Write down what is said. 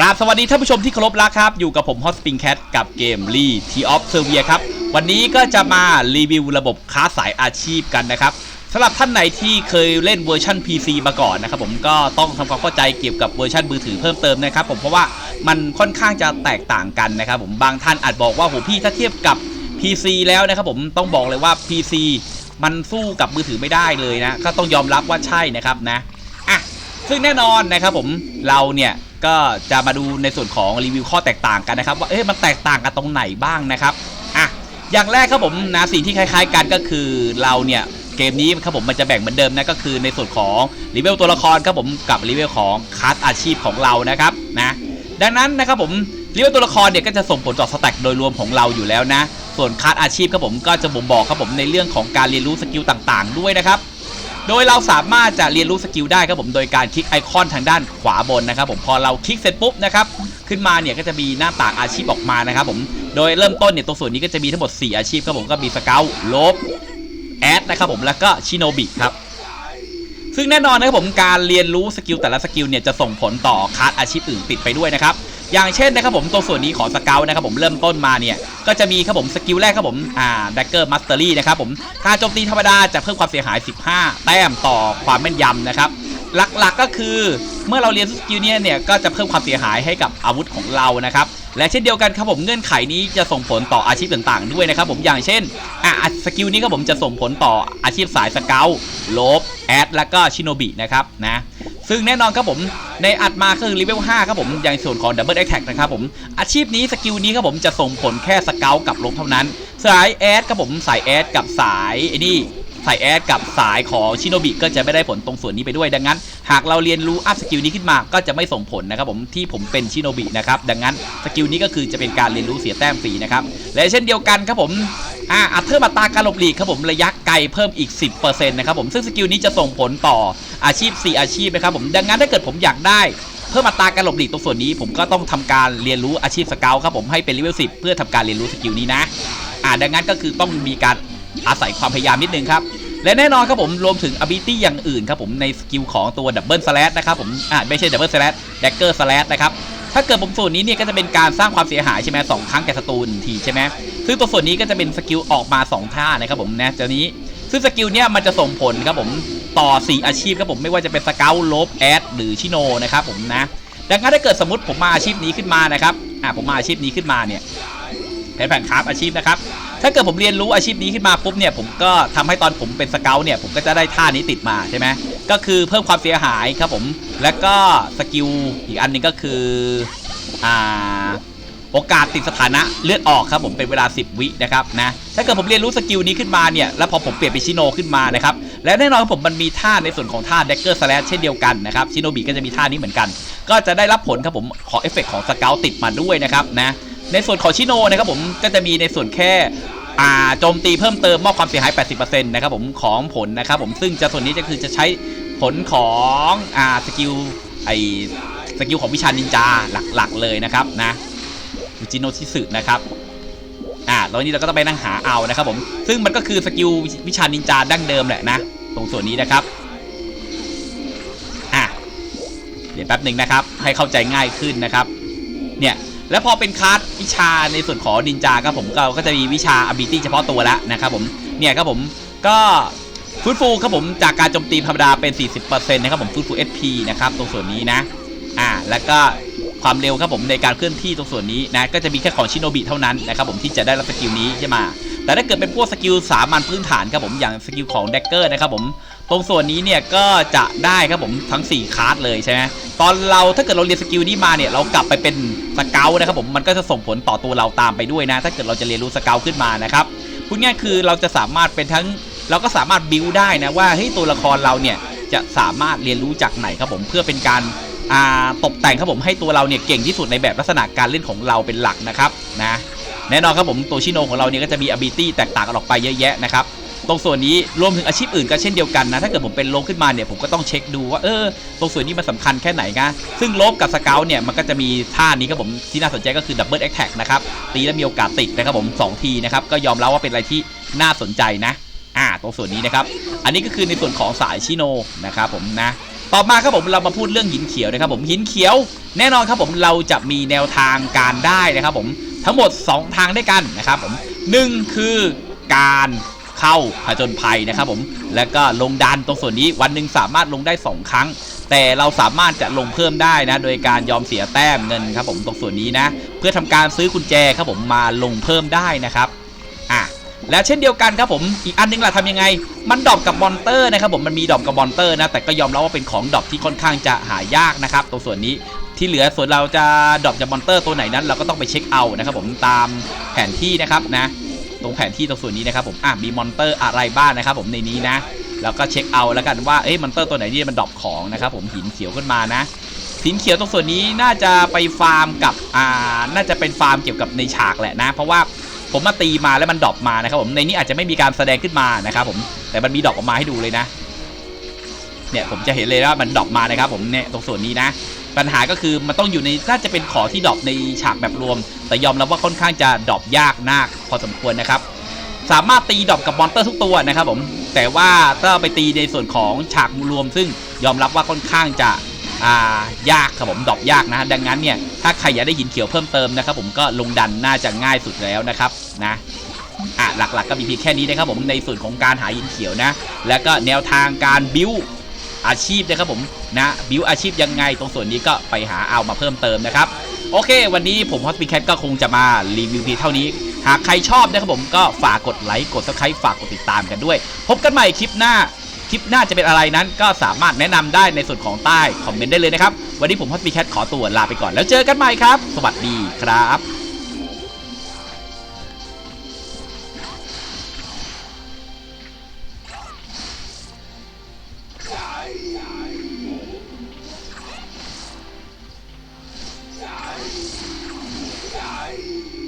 กราบสวัสดีท่านผู้ชมที่เคารพรักครับ อยู่กับผมฮอตสปริงแคทกับเกมรีทีออฟเซอร์เวียครับ วันนี้ก็จะมารีวิวระบบค้าสายอาชีพกันนะครับสำหรับท่านไหนที่เคยเล่นเวอร์ชัน PC มาก่อนนะครับผมก็ต้องทำความเข้าใจเกี่ยวกับเวอร์ชันมือถือเพิ่มเติมนะครับผมเพราะว่ามันค่อนข้างจะแตกต่างกันนะครับผมบางท่านอาจบอกว่าโหพี่ถ้าเทียบกับ PC แล้วนะครับผมต้องบอกเลยว่า PC มันสู้กับมือถือไม่ได้เลยนะก็ต้องยอมรับว่าใช่นะครับนะอะซึ่งแน่นอนนะครับผมเราเนี่ย ก็จะมาดูในส่วนของรีวิวข้อแตกต่างกันนะครับ ว่าเอ๊ะมันแตกต่างกันตรงไหนบ้างนะครับอะอย่างแรกครับผมนะสิ่งที่คล้าย ๆ กันก็คือเราเนี่ยเกมนี้ครับผมมันจะแบ่งเหมือนเดิมนะก็คือในส่วนของรีเวลตัวละครครับผมกับรีเวลของคัสอาชีพของเรานะครับนะดังนั้นนะครับผมรีเวลตัวละครเนี่ยก็จะส่งผลต่อสแต็กโดยรวมของเราอยู่แล้วนะ ส่วนคัสอาชีพครับผมก็จะบ่งบอกครับผมในเรื่องของการเรียนรู้สกิลต่างๆ ด้วยนะครับ โดยเราสามารถจะเรียนรู้สกิลได้ครับผมโดยการคลิกไอคอนทางด้านขวาบนนะครับผมพอเราคลิกเสร็จปุ๊บนะครับขึ้นมาเนี่ยก็จะมีหน้าต่างอาชีพออกมานะครับผมโดยเริ่มต้นเนี่ยตรงส่วนนี้ก็จะมีทั้งหมด 4 อาชีพครับผมก็มีสเกลลบแอดนะครับผมแล้วก็ชิโนบิครับซึ่งแน่นอนนะครับผมการเรียนรู้สกิลแต่ละสกิลเนี่ยจะส่งผลต่อคลาสอาชีพอื่นติดไปด้วยนะครับ อย่างเช่นนะครับผมตัวส่วนนี้ของสเกลนะครับผมเริ่มต้นมาเนี่ยก็จะมีครับผมสกิลแรกครับผมอ่าดักเกอร์มัสเตอรี่นะครับผมการโจมตีธรรมดาจะเพิ่มความเสียหาย 15 แต้มต่อความแม่นยำนะครับหลักๆก็คือเมื่อเราเรียนสกิลเนี้เนี่ยก็จะเพิ่มความเสียหายให้กับอาวุธของเรานะครับและเช่นเดียวกันครับผมเงื่อนไขนี้จะส่งผลต่ออาชีพต่างๆ ด้วยนะครับผมอย่างเช่นอะสกิลนี้ครับผมจะส่งผลต่ออาชีพสายสเกลลบแอดแล้วก็ชิโนบินะครับนะ ซึ่งแน่นอนครับผมในอัดมาคือเลเวล5ครับผมอย่างส่วนของ Double Attack นะครับผมอาชีพนี้สกิลนี้ครับผมจะส่งผลแค่สเกลกับลบเท่านั้น สายแอดครับผมสายแอดกับสายไอ้นี่สายแอดกับสายของชิโนบิก็จะไม่ได้ผลตรงส่วนนี้ไปด้วยดังนั้น หากเราเรียนรู้อัพสกิลนี้ขึ้นมาก็จะไม่ส่งผลนะครับผมที่ผมเป็นชิโนบินะครับดังนั้นสกิลนี้ก็คือจะเป็นการเรียนรู้เสียแต้มฟรีนะครับและเช่นเดียวกันครับผม อ่าอัพเพิ่มอัตราการหลบหลีกครับผมระยะไกลเพิ่มอีก 10%นะครับผมซึ่งสกิลนี้จะส่งผลต่ออาชีพ 4 อาชีพนะครับผมดังนั้นถ้าเกิดผมอยากได้เพิ่มอัตราการหลบหลีกตรงส่วนนี้ ผมก็ต้องทำการเรียนรู้อาชีพสเกลครับผมให้เป็นเลเวล10 เพื่อทำการเรียนรู้สกิลนี้นะอ่าดังนั้นก็คือต้องมีการอาศัยความพยายามนิดนึงครับและแน่นอนครับผมรวมถึง ability อย่างอื่นครับผมในสกิลของตัวดับเบิลสแลชนะครับผมอ่าไม่ใช่ดับเบิลสแลชแดกเกอร์สแลชนะครับ ถ้าเกิดผมส่วนนี้เนี่ยก็จะเป็นการสร้างความเสียหายใช่ไหมสองครั้งแก่ศัตรูนทีใช่ไหมซึ่งตัวส่วนนี้ก็จะเป็นสกิลออกมาสองท่านะครับผมนะตัวนี้ซึ่งสกิลเนี่ยมันจะส่งผลครับผมต่อ 4 อาชีพครับผมไม่ว่าจะเป็นสเกลลบแอดหรือชิโนนะครับผมนะดังนั้นถ้าเกิดสมมติผมมาอาชีพนี้ขึ้นมานะครับอ่าผมมาอาชีพนี้ขึ้นมาเนี่ยแผนแผนคราฟอาชีพนะครับ ถ้าเกิดผมเรียนรู้อาชีพนี้ขึ้นมาปุ๊บเนี่ยผมก็ทำให้ตอนผมเป็นสเกลเนี่ยผมก็จะได้ท่านี้ติดมาใช่ไหมก็คือเพิ่มความเสียหายครับผมแล้วก็สกิลอีกอันนึงก็คืออ่าโอกาสติดสถานะเลือดออกครับผมเป็นเวลา 10 วินะครับนะถ้าเกิดผมเรียนรู้สกิลนี้ขึ้นมาเนี่ยแล้วพอผมเปลี่ยนเป็นชิโนขึ้นมานะครับและแน่นอนผมมันมีท่าในส่วนของท่า d ดกเกอร์สแลชเช่นเดียวกันนะครับชิโนบิก็จะมีท่านี้เหมือนกัน ก็จะได้รับผลครับผมขอเอฟเฟกของสเกลติดมาด้วยนะครับนะ ในส่วนของชิโนนะครับผมก็จะมีในส่วนแค่่าโจมตีเพิ่มเติมมอบความเสียหาย 80%นะครับผมของผลนะครับผมซึ่งจะส่วนนี้จะคือจะใช้ผลของอ่าสกิลไอสกิลของวิชานินจาหลักๆเลยนะครับนะยูจิโนชิสึนะครับอ่าแล้วนี้เราก็ต้องไปนั่งหาเอานะครับผมซึ่งมันก็คือสกิลวิชานินจาดั้งเดิมแหละนะตรงส่วนนี้นะครับอะเดี๋ยวแป๊บหนึ่งนะครับให้เข้าใจง่ายขึ้นนะครับเนี่ย แล้วพอเป็นคลาสวิชาในส่วนของนินจาครับผมก็ก็จะมีวิชา ability เฉพาะตัวแล้วนะครับผมเนี่ยครับผมก็ฟื้นฟูครับผมจากการโจมตีธรรมดาเป็น 40%นะครับผมฟื้นฟู SP นะครับตรงส่วนนี้นะอ่าแล้วก็ความเร็วครับผมในการเคลื่อนที่ตรงส่วนนี้นะก็จะมีแค่ของชิโนบิเท่านั้นนะครับผมที่จะได้รับสกิลนี้ใช่ไหมแต่ถ้าเกิดเป็นพวกสกิลสามัญพื้นฐานครับผมอย่างสกิลของแดกเกอร์นะครับผม ตรงส่วนนี้เนี่ยก็จะได้ครับผมทั้ง 4คลาสเลยใช่ไหมตอนเราถ้าเกิดเราเรียนสกิลนี้มาเนี่ยเรากลับไปเป็นสเกลนะครับผมมันก็จะส่งผลต่อตัวเราตามไปด้วยนะ ถ้าเกิดเราจะเรียนรู้สเกลขึ้นมานะครับพูดง่ายคือเราจะสามารถเป็นทั้งเราก็สามารถบิวได้นะว่าเฮ้ยตัวละครเราเนี่ยจะสามารถเรียนรู้จากไหนครับผมเพื่อเป็นการาตกแต่งครับผมให้ตัวเราเนี่ยเก่งที่สุดในแบบลักษณะการเล่นของเราเป็นหลักนะครับนะแน่นอนครับผมตัวชิโนของเราเนี่ยก็จะมี ability แตกต่างกันออกไปเยอะแยะนะครับ ตรงส่วนนี้รวมถึงอาชีพอื่นก็เช่นเดียวกันนะ ถ้าเกิดผมเป็นโลบขึ้นมาเนี่ยผมก็ต้องเช็คดูว่าเออตรงส่วนนี้มันสำคัญแค่ไหนนะซึ่งโลบกับสเกลเนี่ยมันก็จะมีท่านี้ครับผมที่น่าสนใจก็คือดับเบิลแอคแท็กนะครับตีแล้วมีโอกาสติดนะครับผมสองทีนะครับก็ยอมรับว่าเป็นอะไรที่น่าสนใจนะอ่าตรงส่วนนี้นะครับอันนี้ก็คือในส่วนของสายชิโนนะครับผมนะต่อมาครับผมเรามาพูดเรื่องหินเขียวนะครับผมหินเขียว แน่นอนครับผมเราจะมีแนวทางการได้นะครับผมทั้งหมด 2 ทางด้วยกันนะครับผมหนึ่งคือการ เข้าผจญภัยนะครับผมแล้วก็ลงดันตรงส่วนนี้วันหนึ่งสามารถลงได้ 2 ครั้ง แต่เราสามารถจะลงเพิ่มได้นะ โดยการยอมเสียแต้มเงินครับผมตรงส่วนนี้นะ เพื่อทำการซื้อกุญแจครับผมมาลงเพิ่มได้นะครับอะแล้วเช่นเดียวกันครับผมอีกอันนึงล่ะทำยังไง มันดรอปกับมอนเตอร์นะครับผมมันมีดรอปกับมอนเตอร์นะแต่ก็ยอมรับว่าเป็นของดรอปที่ค่อนข้างจะหายากนะครับตรงส่วนนี้ที่เหลือส่วนเราจะดรอปจากมอนเตอร์ตัวไหนนั้น เราก็ต้องไปเช็คเอานะครับผมตามแผนที่นะครับนะ ตรงแผนที่ตรงส่วนนี้นะครับผมอะมีมอนเตอร์อะไรบ้างนะครับผมในนี้นะ แล้วก็เช็คเอาแล้วกันว่าเอ๊ะมอนเตอร์ตัวไหนที่มันดรอปของนะครับผมหินเขียวขึ้นมานะหินเขียวตรงส่วนนี้น่าจะไปฟาร์มกับอ่าน่าจะเป็นฟาร์มเกี่ยวกับในฉากแหละนะ เพราะว่าผมมาตีมาแล้วมันดรอปมานะครับผมในนี้อาจจะไม่มีการแสดงขึ้นมานะครับผมแต่มันมีดรอปออกมาให้ดูเลยนะเนี่ยผมจะเห็นเลยว่ามันดรอปมานะครับผมเนี่ยตรงส่วนนี้นะ ปัญหาก็คือมันต้องอยู่ในน่าจะเป็นขอที่ดรอปในฉากแบบรวม แต่ยอมรับว่าค่อนข้างจะดรอปยากนากพอสมควรนะครับ สามารถตีดรอปกับมอนเตอร์ทุกตัวนะครับผมแต่ว่าถ้าไปตีในส่วนของฉากรวม ซึ่งยอมรับว่าค่อนข้างจะายากครับผมดรอปยากนะดังนั้นเนี่ยถ้าใครอยากได้หินเขียวเพิ่มเติมนะครับผมก็ลงดันน่าจะง่ายสุดแล้วนะครับนะอะหลักๆก็มีเพียงแค่นี้นะครับผมในส่วนของการหาหินเขียวนะ แล้วก็แนวทางการบิ้ว อาชีพนะครับผมนะบิวอาชีพยังไง ตรงส่วนนี้ก็ไปหาเอามาเพิ่มเติมนะครับ โอเค วันนี้ผมฮอสปิแคทก็คงจะมารีวิวเพียงเท่านี้ หากใครชอบนะครับผมก็ฝากกดไลค์กดซับสไครต์ฝากกดติดตามกันด้วย พบกันใหม่คลิปหน้าคลิปหน้าจะเป็นอะไรนั้นก็สามารถแนะนำได้ในส่วนของใต้คอมเมนต์ได้เลยนะครับ วันนี้ผมฮอสปิแคทขอตัวลาไปก่อนแล้วเจอกันใหม่ครับ สวัสดีครับ Bye.